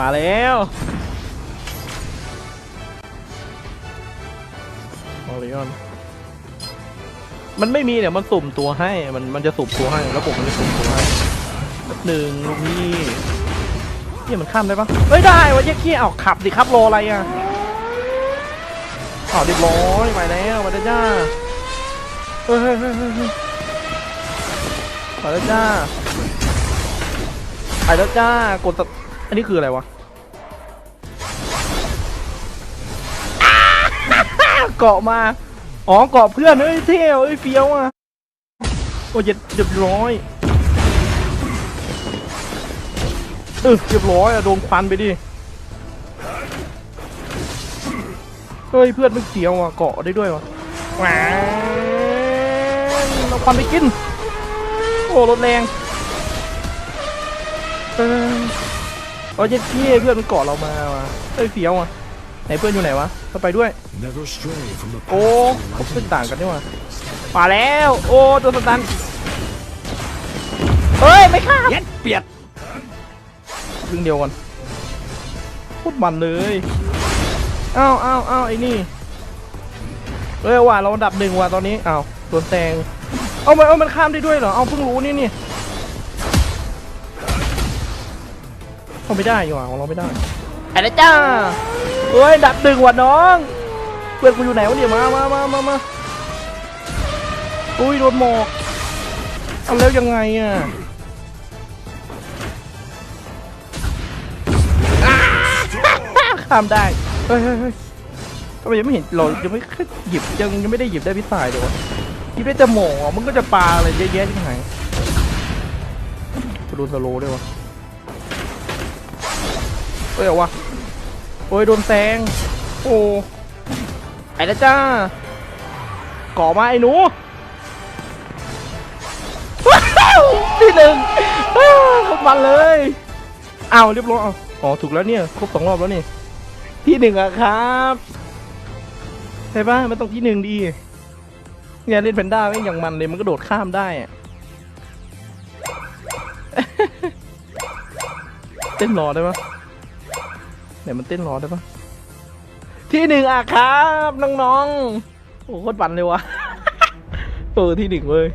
มาแล้วโอริออนมันไม่มีเนี่ยมันสุ่มตัวให้ มันมันจะสุ่มตัวให้แล้วผมมันจะสุ่มตัวให้หนึ่งลูกนี่เนี่ยมันข้ามได้ปะเฮ้ยได้วะเจ๊กี้เอาขับดิครับรออะไรอะเอาเรียบร้อยไปแล้วมาแล้จ้าเฮ้ยเฮ้ยเฮ้ยมาแล้จ้าไปแล้วจ้ากดสต อันนี้คืออะไรวะเกาะมา อ๋อเกาะเพื่อนเอ้ยเท่เอ้ยเฟี้ยวอะ โอ้ยเจ็ดเรียบร้อยเออเรียบร้อยอะโดนควันไปดิ เฮ้ยเพื่อนไม่เสียวอะเกาะได้ด้วยวะแหวนเราควันไปกิน โอ้รถแรงเออ โอ้ยเจ็ดเท่เพื่อนมันเกาะเรามาว่ะเฮ้ยเฟี้ยวอะไหนเพื่อนอยู่ไหนวะเราไปด้วย Never stray from the โอ้ path เขา of เป็น enlightenment. ต่างกันนี่หว่ามาแล้วโอ้ตัวสตันเฮ้ยไม่ฆ่าเย็ดเปียดครึ่งเดียวกันพูดมันเลยอ้าวอ้าวอ้าวไอ้นี่เอ้ยว่ะเราอันดับหนึ่งว่ะตอนนี้อ้าวโดนแซงเอามันเอามันข้ามได้ด้วยเหรอเอาเพิ่งรู้นี่นี่ เอาไม่ได้อยู่ว่ะของเราไม่ได้ไอ้นะจ้าเฮ้ยอันดับหนึ่งว่ะน้อง เพื่อนกูอยู่ไหนวะเนี่ยมามามามามาอุ้ยโดนหมอกเอาแล้วยังไงอะอ้าข้ามได้เฮ้ยเฮ้ยเฮ้ยทำไมยังไม่เห็นเรายังไม่หยิบยังยังไม่ได้หยิบได้พิซซ่าเลยวะหยิบได้แต่หมอกอะมันก็จะปลาอะไรเยอะแยะที่ไหนจะโดนสโลว์ด้วยวะ เฮ้ยเอาวะโอ้ยโดนแซงโอ้ไปแล้วจ้าก่อมาไอ้หนูที่หนึ่งมันเลยเอาเรียบร้อยอ๋อถูกแล้วเนี่ยครบสองรอบแล้วนี่ที่หนึ่งอะครับใช่ปะมันต้องที่หนึ่งดีเนี่ยเล่นแพนด้าไม่อย่างมันเลยมันก็โดดข้ามได้อะเต้นรอได้ปะ นมันเต้นรอได้ปะที่หนึ่งอะครับ น้องๆ โอ้โคตรบันเลยวะเออที่หนึ่งเว้ย